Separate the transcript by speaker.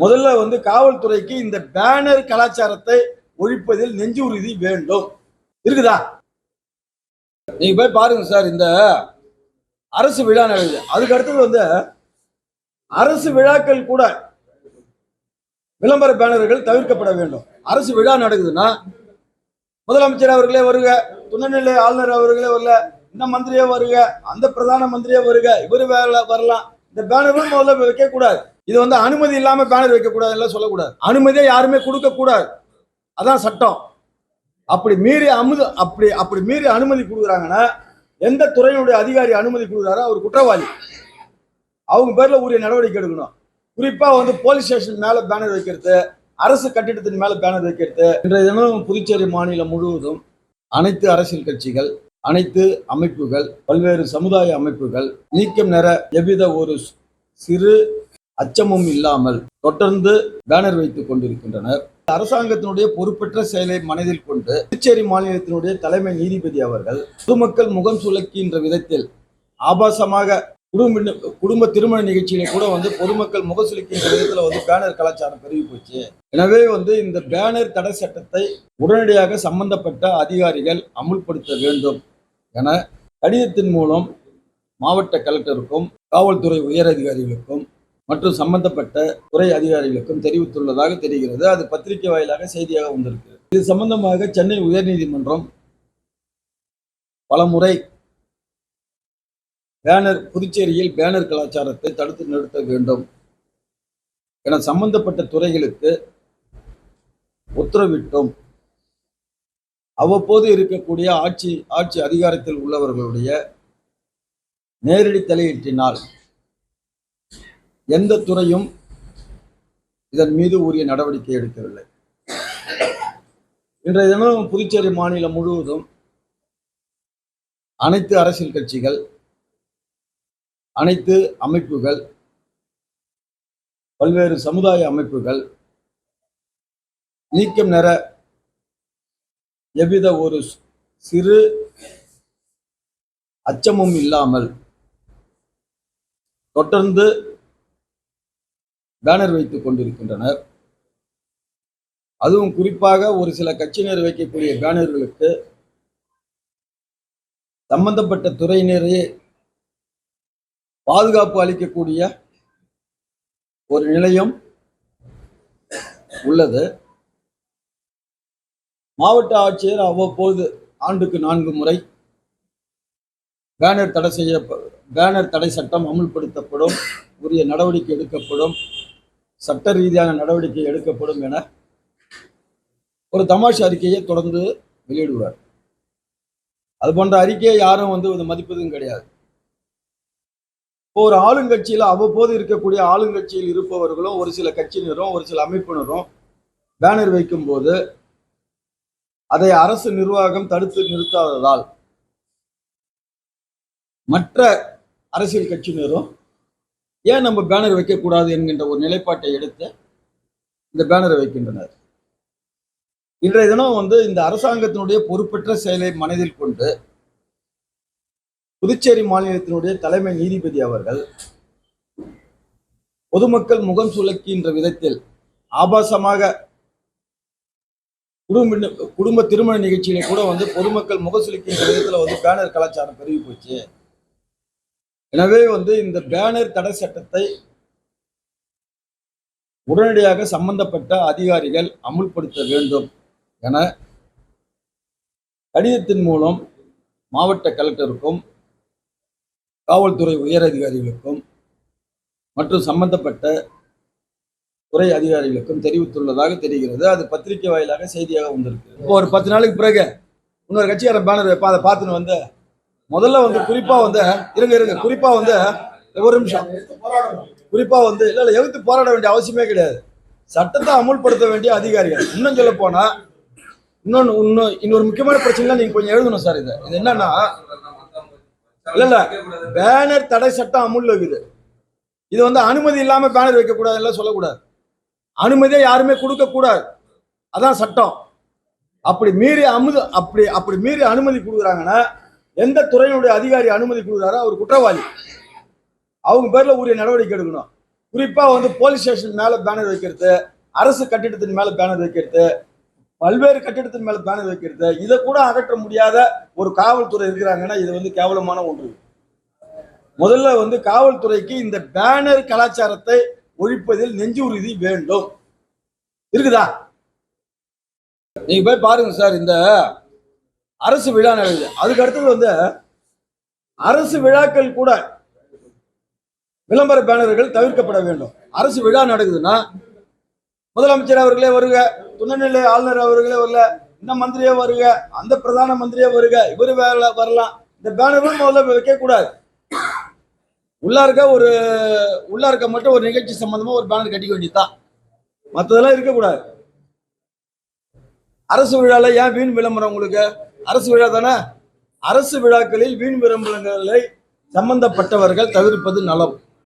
Speaker 1: முதல்ல வந்து காவல்துறைக்கு இந்த பேனர் கலாச்சாரத்தை ஒழிப்பதில் நெஞ்சு உறுதி வேண்டும். இருக்குதா? நீங்க போய் பாருங்க சார் இந்த அரசு விழா நடக்குது. அதுக்கு அடுத்தது வந்து அரசு விழாக்கள் கூட விளம்பர பேனர்கள் தவிர்க்கப்பட வேண்டும். அரசு விழா நடக்குதுன்னா முதலமைச்சர் அவர்களே வருக துணைநிலை ஆளுநர் அவர்களே வரல இந்த மந்திரியே வருக அந்த பிரதான மந்திரியே வருக இவரு வேலை வரலாம். இந்த பேனரும் முதல்ல வைக்க கூடாது இது வந்து அனுமதி இல்லாமல் பேனர் வைக்கக்கூடாது எல்லாம் சொல்லக்கூடாது. அனுமதியை யாருமே கொடுக்கக்கூடாது. அதான் சட்டம். அப்படி மீறி அமுது அப்படி அப்படி மீறி அனுமதி கொடுக்குறாங்கன்னா எந்த துறையினுடைய அதிகாரி அனுமதி கொடுக்குறாரோ அவர் குற்றவாளி. அவங்க பேரில் உரிய நடவடிக்கை எடுக்கணும். குறிப்பாக வந்து போலீஸ் ஸ்டேஷன் மேலே பேனர் வைக்கிறது அரசு கட்டிடத்தின் மேலே பேனர் வைக்கிறது. இன்றைய தினம் புதுச்சேரி மாநிலம் முழுவதும் அனைத்து அரசியல் கட்சிகள் அனைத்து அமைப்புகள் பல்வேறு சமுதாய அமைப்புகள் நீக்கம் நிற எவ்வித ஒரு சிறு அச்சமும் இல்லாமல் தொடர்ந்து பேனர் வைத்துக் கொண்டிருக்கின்றனர். அரசாங்கத்தினுடைய பொறுப்பற்ற செயலை மனதில் கொண்டு புதுச்சேரி மாநிலத்தினுடைய தலைமை நீதிபதி அவர்கள் பொதுமக்கள் முகம் சுலக்கின்ற விதத்தில் ஆபாசமாக குடும்ப குடும்ப திருமண நிகழ்ச்சியில கூட வந்து பொதுமக்கள் முகசுலிக்கின்ற விதத்துல வந்து பேனர் கலாச்சாரம் பெருகி போச்சு. எனவே வந்து இந்த பேனர் தடை சட்டத்தை உடனடியாக சம்பந்தப்பட்ட அதிகாரிகள் அமுல்படுத்த வேண்டும் என கடிதத்தின் மூலம் மாவட்ட கலெக்டருக்கும் காவல்துறை உயர் அதிகாரிகளுக்கும் மற்றும் சம்பந்தப்பட்ட துறை அதிகாரிகளுக்கும் தெரிவித்துள்ளதாக தெரிகிறது. அது பத்திரிகை வாயிலாக செய்தியாக வந்திருக்கு. இது சம்பந்தமாக சென்னை உயர்நீதிமன்றம் பலமுறை பேனர் புதுச்சேரியில் பேனர் கலாச்சாரத்தை தடுத்து நிறுத்த வேண்டும் என சம்பந்தப்பட்ட துறைகளுக்கு உத்தரவிட்டோம். அவ்வப்போது இருக்கக்கூடிய ஆட்சி ஆட்சி அதிகாரத்தில் உள்ளவர்களுடைய நேரடி தலையீட்டினால் எந்த துறையும் இதன் மீது உரிய நடவடிக்கை எடுக்கவில்லை. இன்றைய தினம் புதுச்சேரி மாநிலம் முழுவதும் அனைத்து அரசியல் கட்சிகள் அனைத்து அமைப்புகள் பல்வேறு சமுதாய அமைப்புகள் நீக்கம் நிற எவ்வித ஒரு சிறு அச்சமும் இல்லாமல் தொடர்ந்து பேனர் வைத்துக் கொண்டிருக்கின்றனர். அதுவும் குறிப்பாக ஒரு சில கட்சியினர் வைக்கக்கூடிய பேனர்களுக்கு சம்பந்தப்பட்ட துறையினரே பாதுகாப்பு அளிக்கக்கூடிய ஒரு நிலையம் உள்ளது. மாவட்ட ஆட்சியர் அவ்வப்போது ஆண்டுக்கு நான்கு முறை பேனர் தடை செய்ய பேனர் தடை சட்டம் அமுல்படுத்தப்படும் உரிய நடவடிக்கை எடுக்கப்படும். சட்ட ரீதியான நடவடிக்கை எடுக்கப்படும் என ஒரு தமாஷ் அறிக்கையை தொடர்ந்து வெளியிடுவார் அது போன்ற அறிக்கையை யாரும் வந்து மதிப்பதும் கிடையாது. இப்போ ஒரு ஆளுங்கட்சியில் அவ்வப்போது இருக்கக்கூடிய ஆளுங்கட்சியில் இருப்பவர்களும் ஒரு சில கட்சியினரும் ஒரு சில அமைப்பினரும் பேனர் வைக்கும்போது அதை அரசு நிர்வாகம் தடுத்து நிறுத்தாததால் மற்ற அரசியல் கட்சியினரும் ஏன் நம்ம பேனர் வைக்கக்கூடாது என்கின்ற ஒரு நிலைப்பாட்டை எடுத்து இந்த பேனரை வைக்கின்றனர்? இன்றைய தினம் வந்து இந்த அரசாங்கத்தினுடைய பொறுப்பற்ற செயலை மனதில் கொண்டு புதுச்சேரி மாநிலத்தினுடைய தலைமை நீதிபதி அவர்கள் பொதுமக்கள் முகம் சுலக்கின்ற விதத்தில் ஆபாசமாக குடும்ப குடும்ப திருமண நிகழ்ச்சியில கூட வந்து பொதுமக்கள் முகசுலிக்கின்ற விதத்துல வந்து பேனர் கலாச்சாரம் பெருகி போச்சு. எனவே வந்து இந்த பேனர் தடை சட்டத்தை உடனடியாக சம்பந்தப்பட்ட அதிகாரிகள் அமுல்படுத்த வேண்டும் என கடிதத்தின் மூலம் மாவட்ட கலெக்டருக்கும் காவல்துறை உயர் அதிகாரிகளுக்கும் மற்றும் சம்பந்தப்பட்ட துறை அதிகாரிகளுக்கும் தெரிவித்துள்ளதாக தெரிகிறது. அது பத்திரிகை வாயிலாக செய்தியாக வந்திருக்கு இப்போ ஒரு பத்து நாளைக்கு பிறகு இன்னொரு கட்சிக்காரன் பேனர் வைப்பா அதை பார்த்துன்னு வந்து முதல்ல வந்து குறிப்பா வந்து இருங்க இருங்க. குறிப்பா வந்து ஒரு நிமிஷம். குறிப்பா வந்து இல்ல இல்ல எதிர்த்து போராட வேண்டிய அவசியமே கிடையாது. சட்டத்தை அமுல்படுத்த வேண்டிய அதிகாரிகள். இன்னும் சொல்ல போனா இன்னொன்னு இன்னும் இன்னொரு முக்கியமான பிரச்சனை நீங்க கொஞ்சம் எழுதணும் சார் இது. இது என்னன்னா இல்ல இல்ல பேனர் தடை சட்டம் அமுல் இருக்குது இது வந்து அனுமதி இல்லாம பேனர் வைக்க கூடாது எல்லாம் சொல்லக்கூடாது. அனுமதியை யாருமே கொடுக்க கூடாது அதான் சட்டம். அப்படி மீறி அமுது அப்படி அப்படி மீறி அனுமதி கொடுக்குறாங்கன்னா எந்த துறையினுடைய அதிகாரி அனுமதி கொடுக்குறாரோ அவர் குற்றவாளி. அவங்க பேர்ல உரிய நடவடிக்கை எடுக்கணும். குறிப்பா வந்து போலீஸ் ஸ்டேஷன் மேல பேனர் வைக்கிறது அரசு கட்டிடத்தின் மேல பேனர் வைக்கிறது பல்வேறு கட்டிடத்தின் மேல பேனர் வைக்கிறது. இதை கூட அகற்ற முடியாத ஒரு காவல்துறை இருக்கிறாங்கன்னா இது வந்து கேவலமான ஒன்று. முதல்ல வந்து காவல்துறைக்கு இந்த பேனர் கலாச்சாரத்தை ஒழிப்பதில் நெஞ்சு உறுதி வேண்டும். இருக்குதா? நீங்க போய் பாருங்க சார் இந்த அரசு விழா நடக்குது. அதுக்கு அடுத்தது வந்து அரசு விழாக்கள் கூட விளம்பர பேனர்கள் தவிர்க்கப்பட வேண்டும். அரசு விழா நடக்குதுன்னா முதலமைச்சர் அவர்களே வருக துணைநிலை ஆளுநர் அவர்களே வரல இந்த மந்திரியே வருக அந்த பிரதான மந்திரியே வருக இவரு வேலை வரலாம். இந்த பேனரும் முதல்ல வைக்க கூடாது உள்ளா இருக்க ஒரு உள்ளா இருக்க மட்டும் ஒரு நிகழ்ச்சி சம்பந்தமா ஒரு பேனர் கட்டிக்க வேண்டியதுதான். மற்றதெல்லாம் இருக்கக்கூடாது. அரசு விழால ஏன் வீண் விளம்பரம் உங்களுக்கு? அரசு விழா தானே? அரசு விழாக்களில் வீண் விளம்பரங்களை சம்பந்தப்பட்டவர்கள் தவிர்ப்பது நலம்.